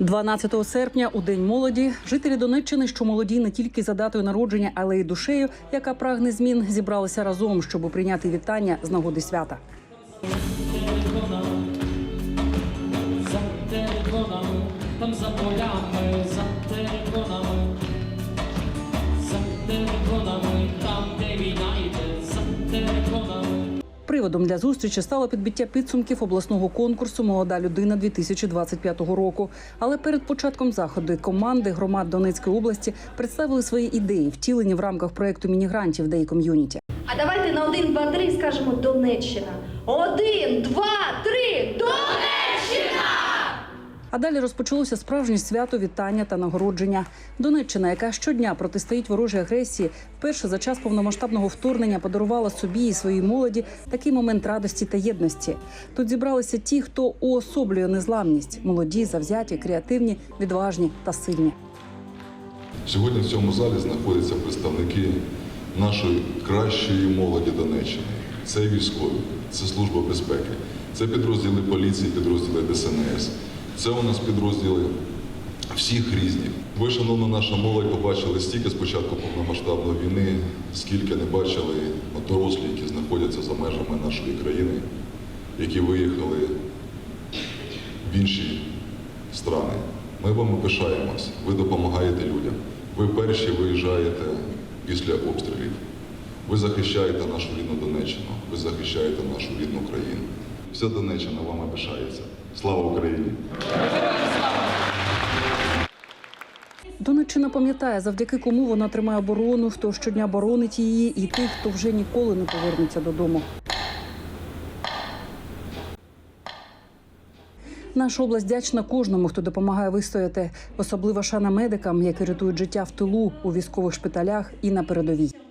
12 серпня у день молоді жителі Донеччини, що молоді не тільки за датою народження, але й душею, яка прагне змін, зібралися разом, щоб прийняти вітання з нагоди свята. Приводом для зустрічі стало підбиття підсумків обласного конкурсу Молода людина 2025 року. Але перед початком заходу команди громад Донецької області представили свої ідеї, втілені в рамках проекту мінігрантів Day Community. А давайте на один, два, три скажемо Донеччина. Один, два, три, Донеччина! А далі розпочалося справжнє свято вітання та нагородження. Донеччина, яка щодня протистоїть ворожій агресії, вперше за час повномасштабного вторгнення подарувала собі і своїй молоді такий момент радості та єдності. Тут зібралися ті, хто уособлює незламність молоді, завзяті, креативні, відважні та сильні. Сьогодні в цьому залі знаходяться представники нашої кращої молоді Донеччини. Це військові, це служба безпеки, це підрозділи поліції, підрозділи ДСНС. Це у нас підрозділи всіх різних. Ви, шановна наша молодь, побачили стільки з початку повномасштабної війни, скільки не бачили дорослі, які знаходяться за межами нашої країни, які виїхали в інші страни. Ми вами пишаємось, ви допомагаєте людям. Ви перші виїжджаєте після обстрілів. Ви захищаєте нашу рідну Донеччину, ви захищаєте нашу рідну країну. Вся Донеччина вами пишається. Слава Україні! Донеччина пам'ятає, завдяки кому вона тримає оборону, хто щодня боронить її, і тих, хто вже ніколи не повернеться додому. Наша область вдячна кожному, хто допомагає вистояти. Особлива шана медикам, які рятують життя в тилу у військових шпиталях і на передовій.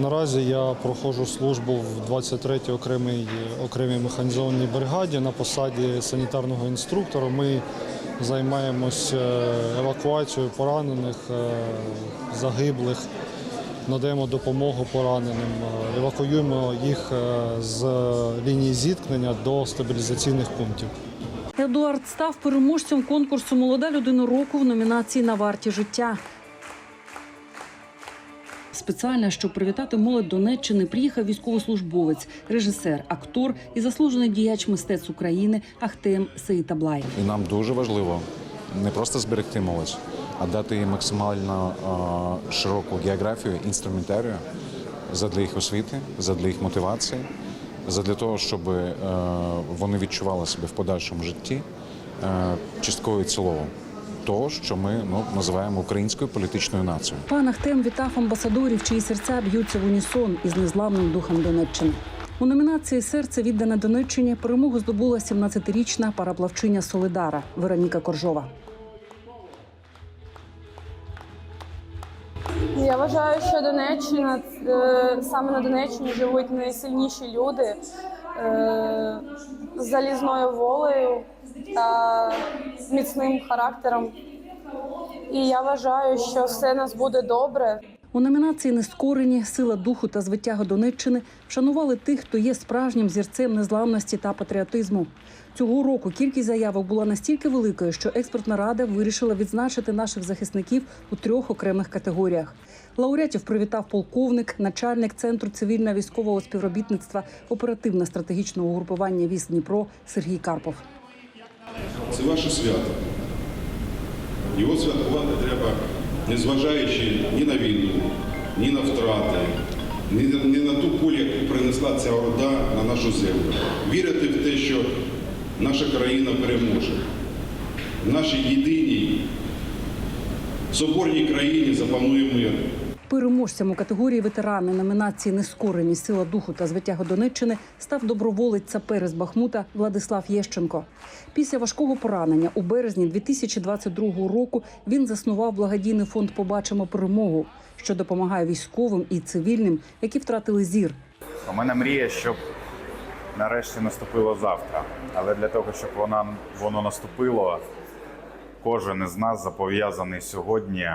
Наразі я проходжу службу в 23-й окремій окремій механізованій бригаді на посаді санітарного інструктора. Ми займаємось е, евакуацією поранених, е, загиблих, надаємо допомогу пораненим, е, евакуюємо їх з лінії зіткнення до стабілізаційних пунктів. Едуард став переможцем конкурсу Молода людина року в номінації на варті життя. Спеціально, щоб привітати молодь Донеччини, приїхав військовослужбовець, режисер, актор і заслужений діяч мистецтв України Ахтем Сеїтаблай. І нам дуже важливо не просто зберегти молодь, а дати їм максимально е, широку географію, інструментарію задля їх освіти, задля їх мотивації, задля того, щоб е, вони відчували себе в подальшому житті е, частковою цілого того, що ми ну, називаємо українською політичною нацією. Пан Ахтем вітав амбасадорів, чиї серця б'ються в унісон із незламним духом Донеччини. У номінації Серце віддане Донеччині перемогу здобула 17-річна параплавчиня Солидара Вероніка Коржова. Я вважаю, що Донеччина е, саме на Донеччині живуть найсильніші люди е, з залізною волею та міцним характером. І я вважаю, що все нас буде добре. У номінації Нескорені сила духу та звитяга Донеччини вшанували тих, хто є справжнім зірцем незламності та патріотизму. Цього року кількість заявок була настільки великою, що експертна рада вирішила відзначити наших захисників у трьох окремих категоріях. Лауреатів привітав полковник, начальник центру цивільного військового співробітництва оперативно-стратегічного угрупування військ Дніпро Сергій Карпов. Це ваше свято. Його святкувати треба, незважаючи ні на війну, ні на втрати, ні на, ту кулю, яку принесла ця орда на нашу землю. Вірити в те, що наша країна переможе. В нашій єдиній соборній країні запанує мир. Переможцем у категорії ветерани номінації Нескорені сила духу та звитяга Донеччини став доброволець сапер з Бахмута Владислав Єщенко. Після важкого поранення у березні 2022 року він заснував благодійний фонд Побачимо перемогу, що допомагає військовим і цивільним, які втратили зір. У мене мрія, щоб нарешті наступило завтра. Але для того, щоб вона, воно наступило, кожен із нас зобов'язаний сьогодні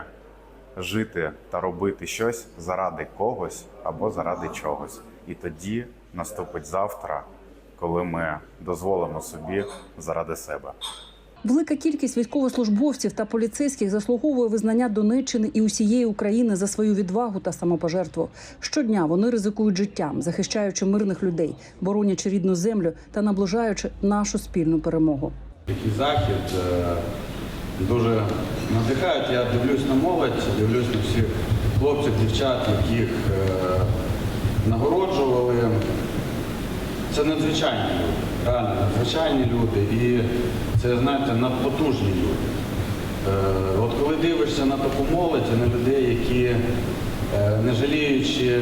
жити та робити щось заради когось або заради чогось. І тоді наступить завтра, коли ми дозволимо собі заради себе. Велика кількість військовослужбовців та поліцейських заслуговує визнання Донеччини і усієї України за свою відвагу та самопожертву. Щодня вони ризикують життям, захищаючи мирних людей, боронячи рідну землю та наближаючи нашу спільну перемогу. Захід е, дуже надихають. Я дивлюсь на молодь, дивлюсь на всіх хлопців, дівчат, яких е, нагороджували. Це надзвичайні люди, реально надзвичайні люди. І це, знаєте, надпотужні люди. Е, От коли дивишся на таку молодь, на людей, які, е, не жаліючи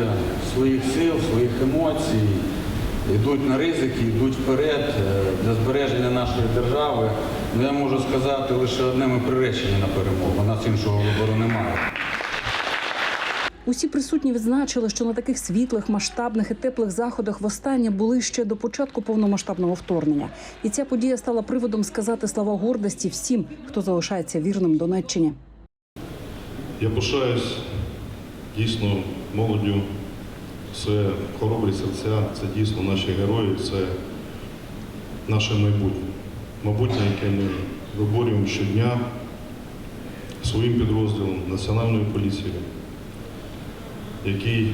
своїх сил, своїх емоцій, йдуть на ризики, йдуть вперед е, для збереження нашої держави, ну я можу сказати лише одне, ми приречені на перемогу. У нас іншого вибору немає. Усі присутні відзначили, що на таких світлих, масштабних і теплих заходах востаннє були ще до початку повномасштабного вторгнення. І ця подія стала приводом сказати слова гордості всім, хто залишається вірним Донеччині. Я пишаюсь дійсно молоддю. Це хоробрі серця, це дійсно наші герої, це наше майбутнє. Майбутнє, яке ми виборюємо щодня своїм підрозділом Національної поліції, який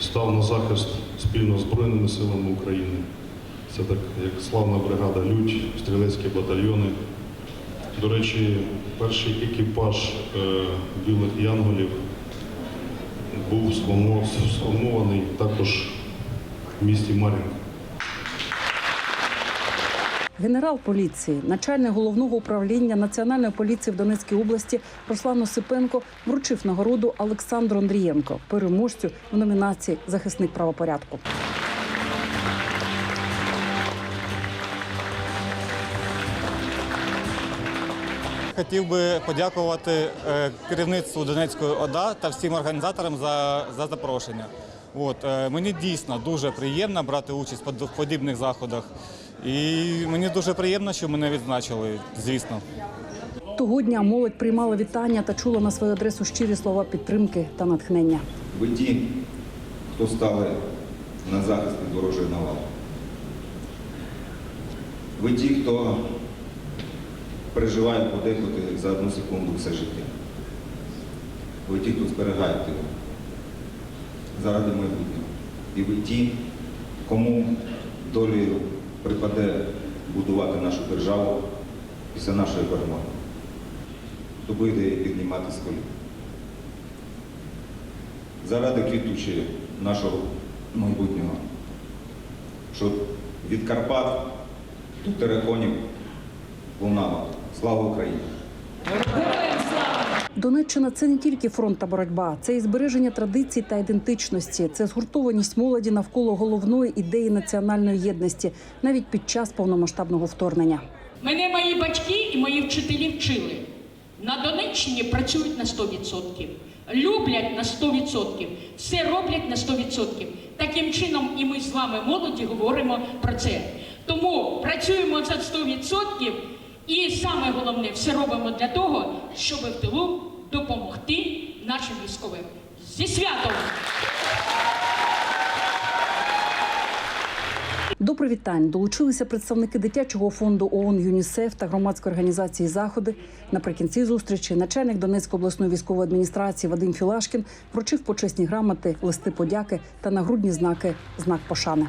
став на захист спільно з Збройними силами України. Це так як славна бригада Людь, стрілецькі батальйони. До речі, перший екіпаж е, білих янголів був сформований також в місті Мар'їнка. Генерал поліції, начальник головного управління Національної поліції в Донецькій області Руслан Осипенко вручив нагороду Олександру Андрієнко, переможцю в номінації Захисник правопорядку. Хотів би подякувати е, керівництву Донецької ОДА та всім організаторам за, за запрошення. От, е, мені дійсно дуже приємно брати участь в под- в подібних заходах. І мені дуже приємно, що мене відзначили, звісно. Того дня молодь приймала вітання та чула на свою адресу щирі слова підтримки та натхнення. Ви ті, хто стали на захист від ворожої навали. Ви ті, хто переживає подекуди за одну секунду все життя. Ви ті, хто зберігаєте його заради майбутнього. І ви ті, кому долею припаде будувати нашу державу після нашої перемоги. Хто буде піднімати з колін заради квітучі нашого майбутнього, щоб від Карпат до тереконів лунало. Слава Україні! Донеччина це не тільки фронт та боротьба, це і збереження традицій та ідентичності, це згуртованість молоді навколо головної ідеї національної єдності, навіть під час повномасштабного вторгнення. Мене мої батьки і мої вчителі вчили. На Донеччині працюють на 100%, люблять на 100%, все роблять на 100%. Таким чином і ми з вами, молоді, говоримо про це. Тому працюємо за 100% і саме головне, все робимо для того, щоб в тилу допомогти нашим військовим. Зі святом! До привітань долучилися представники дитячого фонду ООН ЮНІСЕФ та громадської організації Заходи. Наприкінці зустрічі начальник Донецької обласної військової адміністрації Вадим Філашкін вручив почесні грамоти, листи подяки та нагрудні знаки знак пошани.